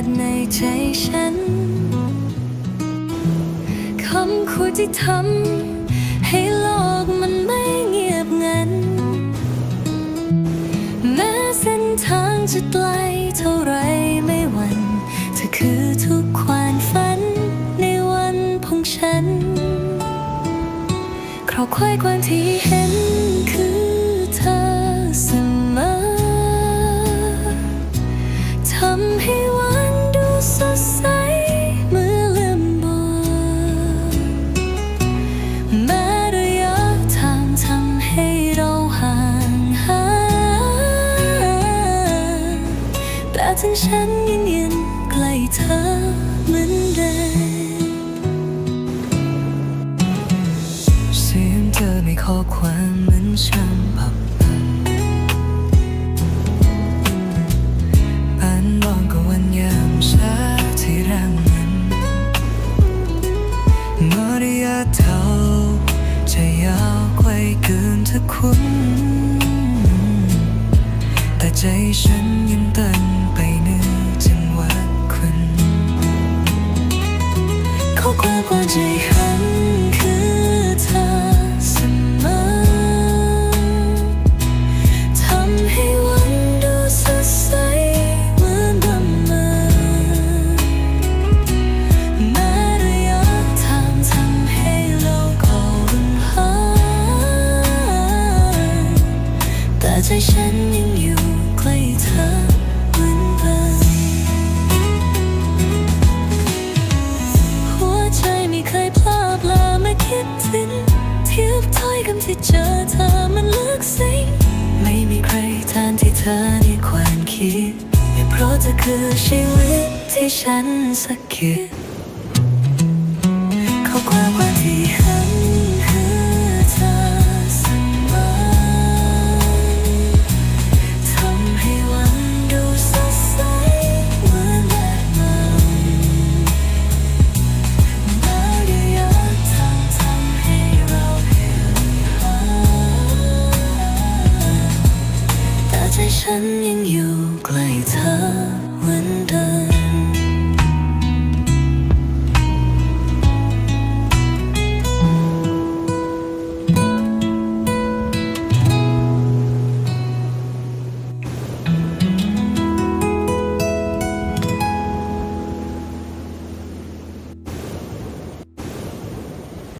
ดในใจฉันคำคูดที่ทำให้โลกมันไม่เงียบงัน แม้เส้นทางจะไกลเท่าไรไม่หวันเธอคือทุกความฝันในวันของฉันเพราะควายความที่เห็น ถึงฉันยังยืนใกล้เธอเหมือนเดิมเสียงเธอไม่ข้อความเหมือนฉันพับพันอ่านลองก็วันยามเช้าที่รังมันเมื่อระยะเท่าจะยาวไกลเกินเธอคุ้น ฉันยังเต้นไปเนื้อจังหวะคุณข้อความกว่าใจ อในความคิดเพราะเธอคือชีวิตที่ฉันสักคิดเขาความว่าที่ ฉันยังอยู่ใกล้เธอเหมือนเดิม